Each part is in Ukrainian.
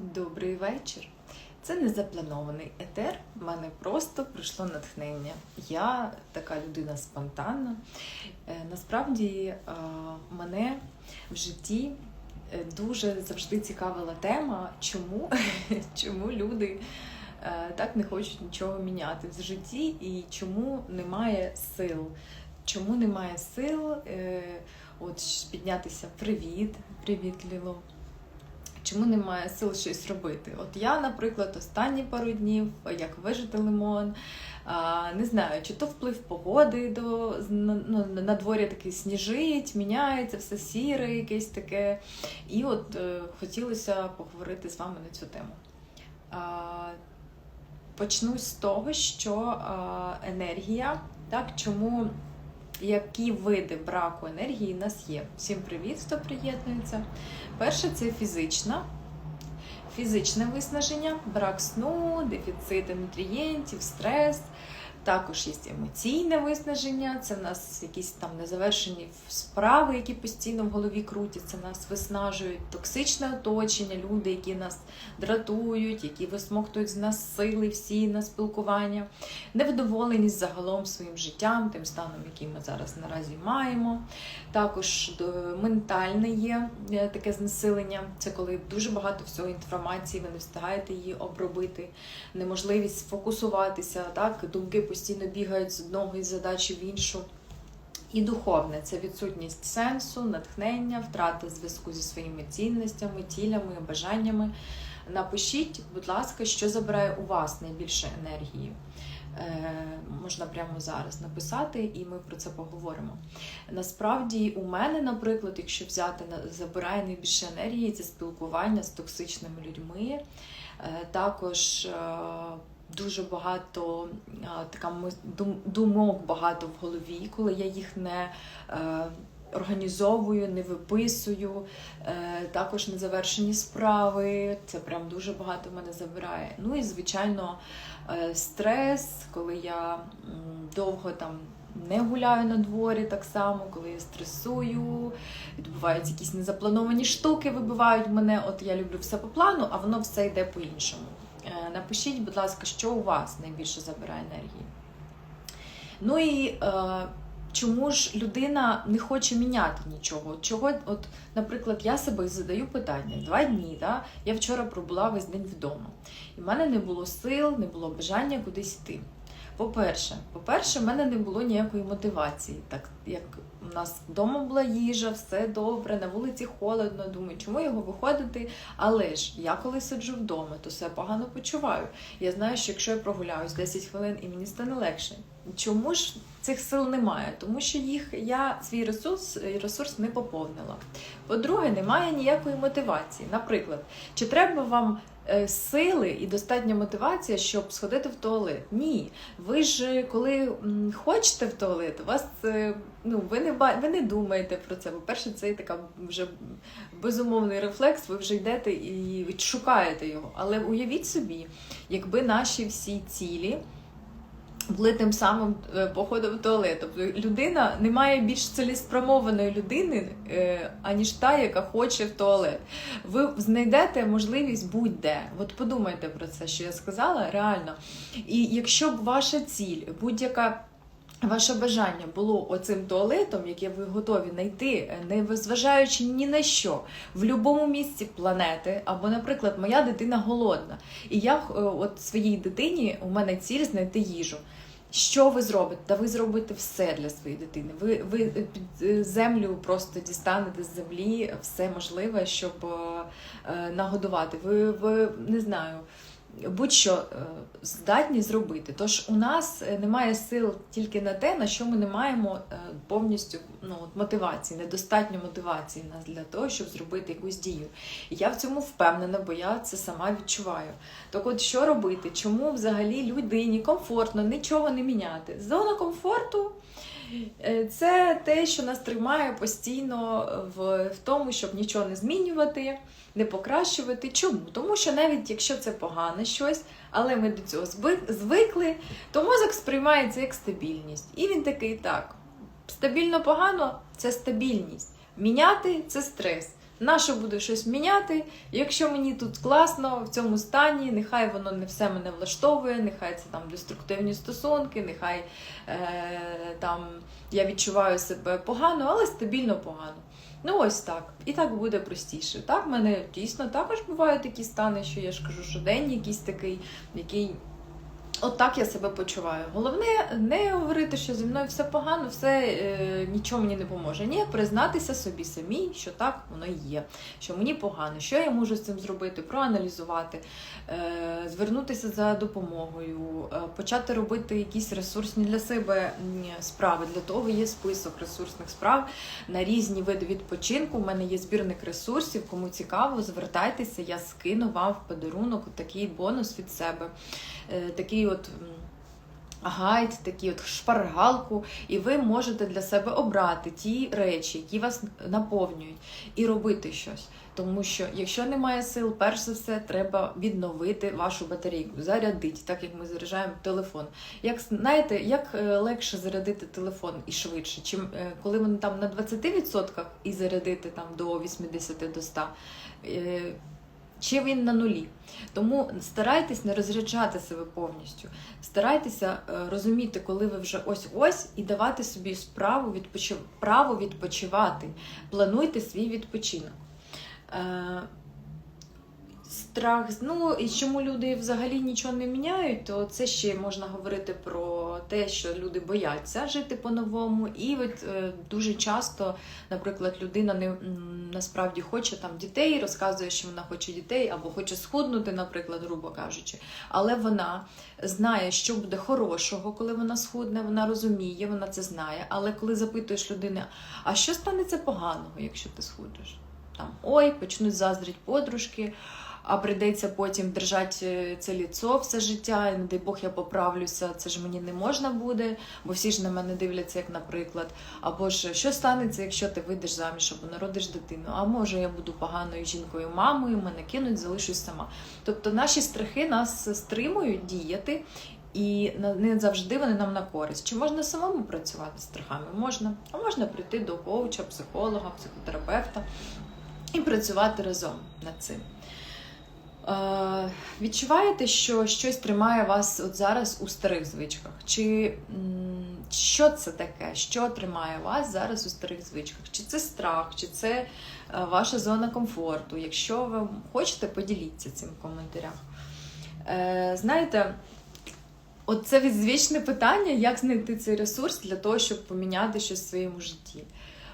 Добрий вечір. Це не запланований етер. В мене просто прийшло натхнення. Я така людина спонтанна. Е, Насправді е, мене в житті е, дуже завжди цікавила тема, чому, чому люди так не хочуть нічого міняти в житті і чому немає сил. Чому немає сил от піднятися привіт, привіт, Ліло. Чому немає сил щось робити? От я, наприклад, останні пару днів, як вижити лимон, не знаю, чи то вплив погоди до ну, на дворі такий сніжить, міняється, все сіре, якесь таке. І от е, хотілося поговорити з вами на цю тему. Почну з того, що енергія, так, чому які види браку енергії в нас є. Всім привіт, хто приєднується. Перше це фізична. Фізичне виснаження, брак сну, дефіцити нутрієнтів, стрес. Також є емоційне виснаження, це в нас якісь там незавершені справи, які постійно в голові крутяться, нас виснажують, токсичне оточення, люди, які нас дратують, які висмоктують з нас сили всі на спілкування, невдоволеність загалом своїм життям, тим станом, який ми зараз наразі маємо. Також е, ментальне є е, таке знесилення, це коли дуже багато всього інформації, ви не встигаєте її обробити, неможливість сфокусуватися, так, думки постійно бігають з одного із задачі в іншу. І духовне це відсутність сенсу, натхнення, втрата зв'язку зі своїми цінностями, тілями, бажаннями. Напишіть, будь ласка, що забирає у вас найбільше енергії. Е, можна прямо зараз написати, і ми про це поговоримо. Насправді, у мене, наприклад, якщо взяти забирає найбільше енергії, це спілкування з токсичними людьми. Е, також е, дуже багато така думок багато в голові, коли я їх не організовую, не виписую, також незавершені справи. Це прям дуже багато в мене забирає. Ну і, звичайно, стрес, коли я довго там. Не гуляю на дворі так само, коли я стресую, відбуваються якісь незаплановані штуки, вибивають мене. От я люблю все по плану, а воно все йде по-іншому. Напишіть, будь ласка, що у вас найбільше забирає енергії. Ну і е, чому ж людина не хоче міняти нічого? Чого, от, Наприклад, я себе задаю питання: два дні, да? я вчора пробула весь день вдома, і в мене не було сил, не було бажання кудись йти. По-перше, по-перше, в мене не було ніякої мотивації. Так як у нас вдома була їжа, все добре, на вулиці холодно. Думаю, чому його виходити? Але ж я коли сиджу вдома, то все погано почуваю. Я знаю, що якщо я прогуляюсь 10 хвилин і мені стане легше. Чому ж цих сил немає? Тому що їх я свій ресурс ресурс не поповнила. По-друге, немає ніякої мотивації. Наприклад, чи треба вам сили і достатня мотивація, щоб сходити в туалет. Ні. Ви ж коли хочете в туалет, вас е, ну ви не ви не думаєте про це. По-перше, це така вже безумовний рефлекс, ви вже йдете і шукаєте його. Але уявіть собі, якби наші всі цілі були тим самим е, походом в туалет. Тобто людина не має більш цілеспрямованої людини, е, аніж та, яка хоче в туалет. Ви знайдете можливість будь-де. От подумайте про це, що я сказала, реально. І якщо б ваша ціль, будь-яка. Ваше бажання було оцим туалетом, яке ви готові знайти, не зважаючи ні на що, в будь-якому місці планети, або, наприклад, моя дитина голодна, і я е, от своїй дитині у мене ціль знайти їжу. Що ви зробите? Та ви зробите все для своєї дитини. Ви ви під е, землю просто дістанете з землі все можливе, щоб е, нагодувати. Ви, ви не знаю будь-що е, здатні зробити. Тож у нас е, немає сил тільки на те, на що ми не маємо е, повністю ну, мотивації, недостатньо мотивації нас для того, щоб зробити якусь дію. І я в цьому впевнена, бо я це сама відчуваю. Так от що робити? Чому взагалі людині комфортно нічого не міняти? Зона комфорту. Це те, що нас тримає постійно в, в тому, щоб нічого не змінювати, не покращувати. Чому? Тому що навіть якщо це погане щось, але ми до цього звикли, то мозок сприймається як стабільність. І він такий так: стабільно погано це стабільність. Міняти це стрес. Нащо буде щось міняти? Якщо мені тут класно в цьому стані, нехай воно не все мене влаштовує, нехай це там деструктивні стосунки, нехай е, там я відчуваю себе погано, але стабільно погано. Ну ось так. І так буде простіше. Так, в мене дійсно також бувають такі стани, що я ж кажу, що день якийсь такий, який. От я себе почуваю. Головне не говорити, що зі мною все погано, все е, нічого мені не поможе. Ні, признатися собі самій, що так воно є, що мені погано, що я можу з цим зробити, проаналізувати, е, звернутися за допомогою, е, почати робити якісь ресурсні для себе справи. Для того є список ресурсних справ на різні види відпочинку. У мене є збірник ресурсів. Кому цікаво, звертайтеся, я скину вам в подарунок такий бонус від себе. Е, такий от. Гайд, такий от шпаргалку, і ви можете для себе обрати ті речі, які вас наповнюють, і робити щось. Тому що якщо немає сил, перш за все, треба відновити вашу батарейку, зарядити, так як ми заряджаємо телефон. Як знаєте, як е, легше зарядити телефон і швидше, чим е, коли він там на 20% і зарядити там до 80 до 100%, е, чи він на нулі. Тому старайтесь не розряджати себе повністю. Старайтеся е, розуміти, коли ви вже ось-ось, і давати собі справу відпочив... право відпочивати. Плануйте свій відпочинок. Страх, ну і чому люди взагалі нічого не міняють, то це ще можна говорити про те, що люди бояться жити по-новому. І от е, дуже часто, наприклад, людина не насправді хоче там дітей, розказує, що вона хоче дітей, або хоче схуднути, наприклад, грубо кажучи. Але вона знає, що буде хорошого, коли вона схудне, вона розуміє, вона це знає. Але коли запитуєш людини, а що станеться поганого, якщо ти схудеш? Там ой, почнуть заздріть подружки, а прийдеться потім держати це ліцо все життя, і не дай Бог я поправлюся, це ж мені не можна буде, бо всі ж на мене дивляться, як наприклад. Або ж що станеться, якщо ти вийдеш заміж або народиш дитину? А може я буду поганою жінкою, мамою, мене кинуть, залишусь сама. Тобто наші страхи нас стримують діяти. І не завжди вони нам на користь. Чи можна самому працювати з страхами? Можна. А можна прийти до коуча, психолога, психотерапевта і працювати разом над цим. Е, відчуваєте, що щось тримає вас от зараз у старих звичках? Чи що це таке? Що тримає вас зараз у старих звичках? Чи це страх, чи це е, ваша зона комфорту? Якщо ви хочете, поділіться цим в коментарях. Е, знаєте, от це відзвічне питання, як знайти цей ресурс для того, щоб поміняти щось в своєму житті.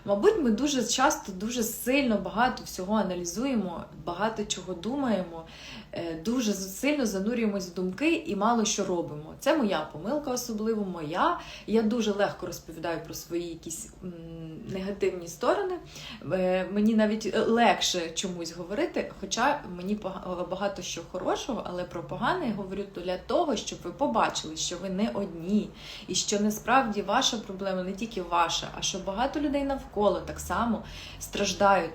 Мабуть, ми дуже часто, дуже сильно багато всього аналізуємо, багато чого думаємо, е, дуже сильно занурюємось в думки і мало що робимо. Це моя помилка, особливо моя. Я дуже легко розповідаю про свої якісь негативні сторони. Е, Мені навіть легше чомусь говорити, хоча мені багато що хорошого, але про погане я говорю для того, щоб ви побачили, що ви не одні, і що насправді ваша проблема не тільки ваша, а що багато людей навколо так само страждають.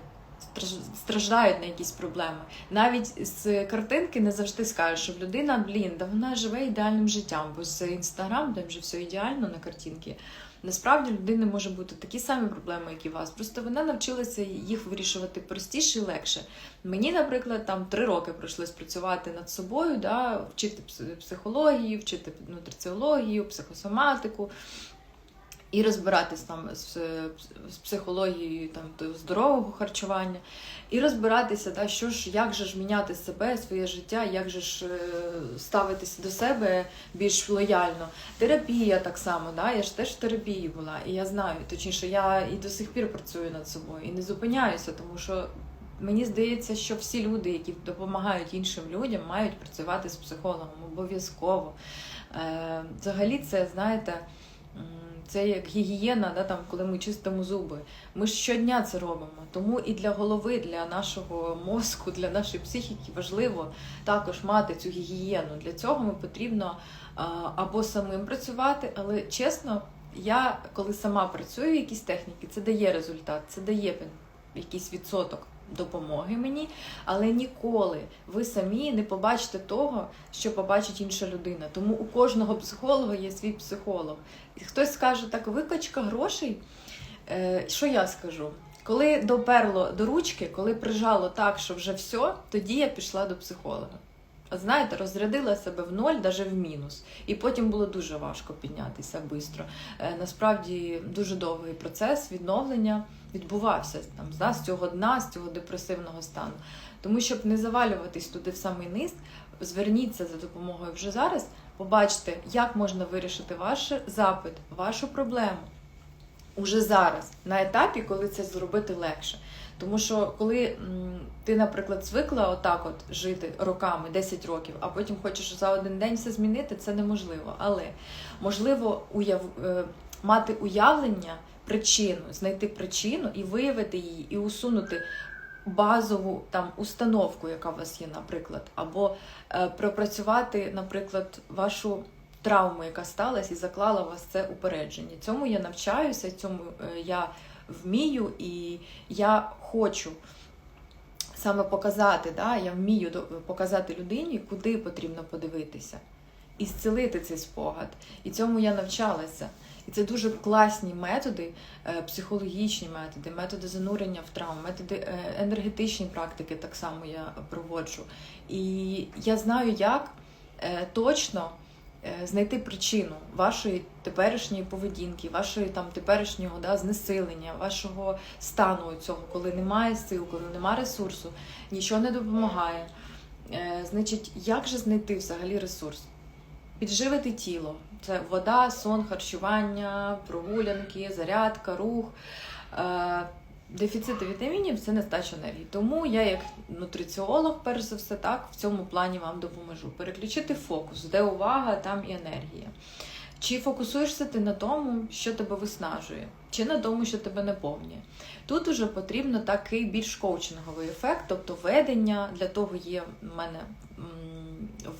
Страждають на якісь проблеми. Навіть з картинки не завжди скажеш, що людина, блін, да вона живе ідеальним життям, бо з інстаграм, там вже все ідеально на картинці. Насправді людини може бути такі самі проблеми, як і вас. Просто вона навчилася їх вирішувати простіше і легше. Мені, наприклад, там три роки прийшлось працювати над собою, да, вчити психологію, вчити нутриціологію, психосоматику. І розбиратись там з, з психологією там до здорового харчування, і розбиратися, да, що ж, як же ж міняти себе, своє життя, як же ж е, ставитися до себе більш лояльно. Терапія так само, да, я ж теж в терапії була, і я знаю, точніше, я і до сих пір працюю над собою і не зупиняюся, тому що мені здається, що всі люди, які допомагають іншим людям, мають працювати з психологом обов'язково. Е, взагалі, це знаєте. Це як гігієна, да, там, коли ми чистимо зуби. Ми щодня це робимо. Тому і для голови, для нашого мозку, для нашої психіки важливо також мати цю гігієну. Для цього ми потрібно або самим працювати, але чесно, я коли сама працюю якісь техніки, це дає результат, це дає якийсь відсоток допомоги мені, але ніколи ви самі не побачите того, що побачить інша людина. Тому у кожного психолога є свій психолог. І хтось скаже, так викачка грошей. Е, Що я скажу? Коли доперло до ручки, коли прижало так, що вже все, тоді я пішла до психолога. Знаєте, розрядила себе в ноль, навіть в мінус. І потім було дуже важко піднятися швидко. Насправді дуже довгий процес відновлення відбувався там, да, з цього дна, з цього депресивного стану. Тому, щоб не завалюватись туди в самий низ, зверніться за допомогою вже зараз, побачите, як можна вирішити ваш запит, вашу проблему уже зараз, на етапі, коли це зробити легше. Тому що коли ти, наприклад, звикла отак от жити роками, 10 років, а потім хочеш за один день все змінити, це неможливо. Але можливо уяв... е, мати уявлення, причину, знайти причину і виявити її, і усунути базову там установку, яка у вас є, наприклад, або е, пропрацювати, наприклад, вашу травму, яка сталася, і заклала вас це упередження. Цьому я навчаюся, цьому е, я вмію, і я хочу саме показати, да, я вмію показати людині, куди потрібно подивитися, і зцілити цей спогад. І цьому я навчалася. І це дуже класні методи, е, психологічні методи, методи занурення в травму, методи е, енергетичні практики так само я проводжу. І я знаю, як е, точно знайти причину вашої теперішньої поведінки, вашої там теперішнього да, знесилення, вашого стану цього, коли немає сил, коли немає ресурсу, нічого не допомагає. Значить, як же знайти взагалі ресурс? Підживити тіло. Це вода, сон, харчування, прогулянки, зарядка, рух. Е, Дефіцит вітамінів це нестача енергії. Тому я, як нутриціолог, перш за все, так в цьому плані вам допоможу. Переключити фокус, де увага, там і енергія. Чи фокусуєшся ти на тому, що тебе виснажує, чи на тому, що тебе наповнює. Тут уже потрібно такий більш коучинговий ефект, тобто ведення для того є в мене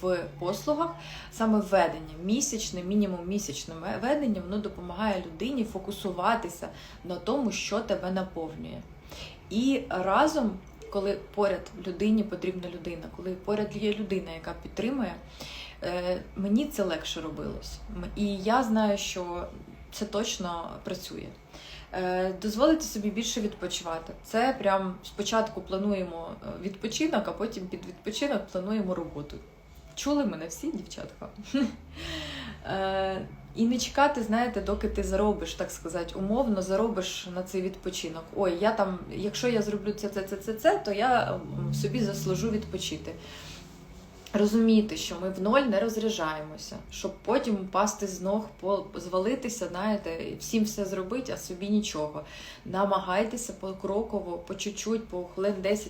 в послугах саме ведення, місячне, мінімум місячне ведення, воно допомагає людині фокусуватися на тому, що тебе наповнює. І разом, коли поряд людині потрібна людина, коли поряд є людина, яка підтримує, е, мені це легше робилось. І я знаю, що це точно працює. Е, Дозволити собі більше відпочивати. Це прям спочатку плануємо е, відпочинок, а потім під відпочинок плануємо роботу. Чули мене всі, дівчатка? Е, І не чекати, знаєте, доки ти заробиш, так сказати, умовно заробиш на цей відпочинок. Ой, я там, якщо я зроблю це, це, це, це, це, то я собі заслужу відпочити. Розуміти, що ми в ноль не розряджаємося, щоб потім упасти з ног, звалитися, знаєте, всім все зробити, а собі нічого. Намагайтеся покроково, по чуть-чуть, по хвилин 10-15,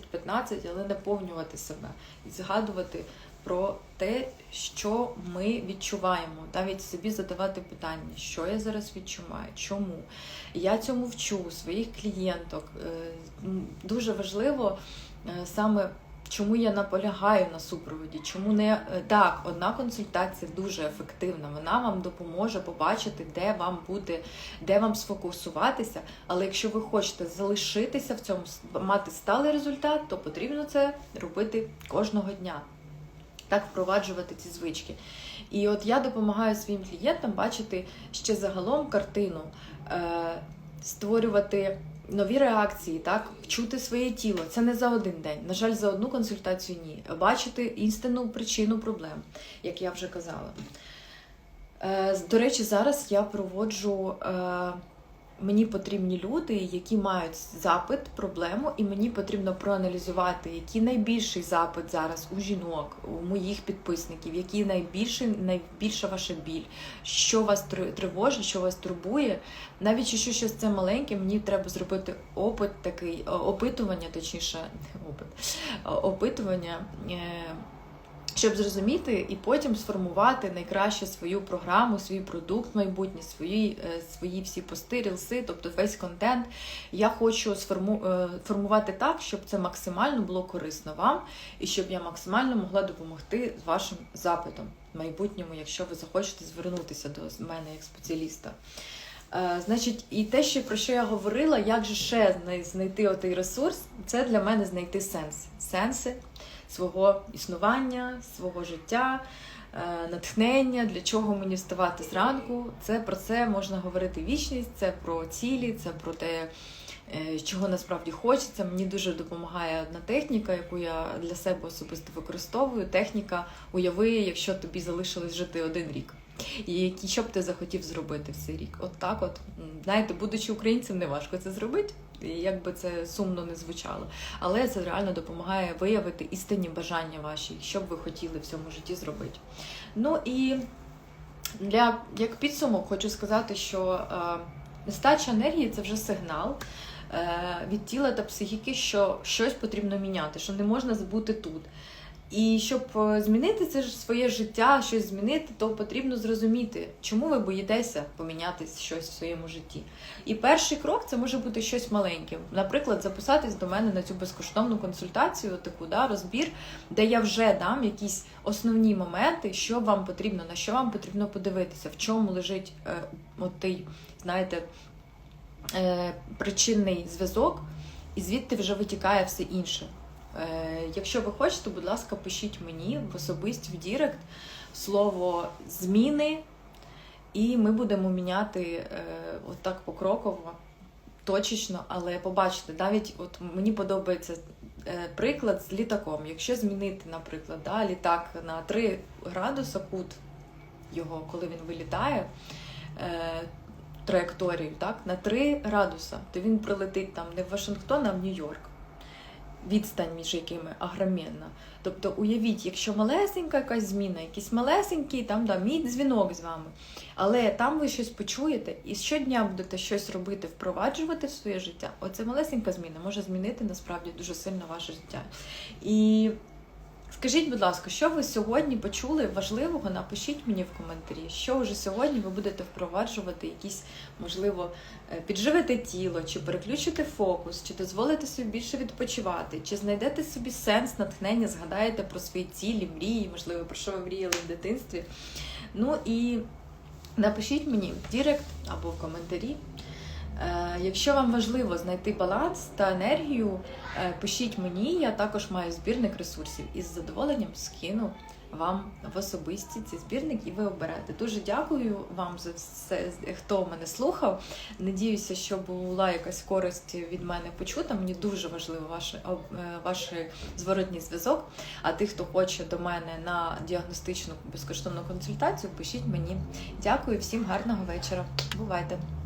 але наповнювати себе і згадувати про те, що ми відчуваємо, навіть собі задавати питання, що я зараз відчуваю, чому. Я цьому вчу своїх клієнток. Е, Дуже важливо е, саме. Чому я наполягаю на супроводі? Чому не е, так, одна консультація дуже ефективна. Вона вам допоможе побачити, де вам буде, де вам сфокусуватися. Але якщо ви хочете залишитися в цьому, мати сталий результат, то потрібно це робити кожного дня. Так впроваджувати ці звички. І от я допомагаю своїм клієнтам бачити ще загалом картину, е, створювати нові реакції, так, чути своє тіло. Це не за один день. На жаль, за одну консультацію ні. Бачити істинну причину проблем, як я вже казала. Е, До речі, зараз я проводжу. Е, Мені потрібні люди, які мають запит, проблему, і мені потрібно проаналізувати, який найбільший запит зараз у жінок, у моїх підписників, який найбільший, найбільша ваша біль, що вас тривожить, що вас турбує. Навіть якщо щось це маленьке, мені треба зробити опит такий, опитування, точніше, не опит, опитування. Щоб зрозуміти і потім сформувати найкраще свою програму, свій продукт майбутнє, свої, е, свої всі пости, рілси, тобто весь контент. Я хочу сформу, е, формувати так, щоб це максимально було корисно вам, і щоб я максимально могла допомогти з вашим запитом в майбутньому, якщо ви захочете звернутися до мене як спеціаліста. Е, Значить, і те, що про що я говорила, як же ще знай- знайти отий ресурс, це для мене знайти сенс. Сенси свого існування, свого життя, е, натхнення, для чого мені вставати зранку. Це про це можна говорити вічність, це про цілі, це про те, е, чого насправді хочеться. Мені дуже допомагає одна техніка, яку я для себе особисто використовую. Техніка уяви, якщо тобі залишилось жити один рік. І які що б ти захотів зробити в цей рік? От так, от знаєте, будучи українцем, не важко це зробити, як би це сумно не звучало. Але це реально допомагає виявити істинні бажання ваші, що б ви хотіли в цьому житті зробити. Ну і для як підсумок хочу сказати, що е, нестача енергії це вже сигнал е, від тіла та психіки, що щось потрібно міняти, що не можна бути тут. І щоб е, змінити це ж своє життя, щось змінити, то потрібно зрозуміти, чому ви боїтеся поміняти щось в своєму житті. І перший крок це може бути щось маленьке. Наприклад, записатись до мене на цю безкоштовну консультацію, таку да, розбір, де я вже дам якісь основні моменти, що вам потрібно, на що вам потрібно подивитися, в чому лежить е, той, знаєте, е, причинний зв'язок, і звідти вже витікає все інше. Е, якщо ви хочете, будь ласка, пишіть мені в особисті в Дірект слово зміни, і ми будемо міняти е, от так покроково, точечно, але побачите, навіть от мені подобається е, приклад з літаком. Якщо змінити, наприклад, да, літак на 3 градуса кут його, коли він вилітає. Траєкторію так, на 3 градуса, то він прилетить там не в Вашингтон, а в Нью-Йорк відстань між якими агроменна. Тобто уявіть, якщо малесенька якась зміна, якийсь малесенький там да, мій дзвінок з вами, але там ви щось почуєте і щодня будете щось робити, впроваджувати в своє життя. Оце малесенька зміна може змінити насправді дуже сильно ваше життя. І Скажіть, будь ласка, що ви сьогодні почули важливого? Напишіть мені в коментарі, що вже сьогодні ви будете впроваджувати якісь, можливо, е, підживити тіло, чи переключити фокус, чи дозволите собі більше відпочивати, чи знайдете собі сенс, натхнення, згадаєте про свої цілі, мрії, можливо, про що ви мріяли в дитинстві. Ну і напишіть мені в Дірект або в коментарі. Е, Якщо вам важливо знайти баланс та енергію, е, пишіть мені. Я також маю збірник ресурсів і з задоволенням скину вам в особисті цей збірник, і ви оберете. Дуже дякую вам за все, хто мене слухав. Надіюся, що була якась користь від мене почута. Мені дуже важливо ваш, е, ваш зворотній зв'язок. А тих, хто хоче до мене на діагностичну безкоштовну консультацію, пишіть мені. Дякую, всім гарного вечора. Бувайте!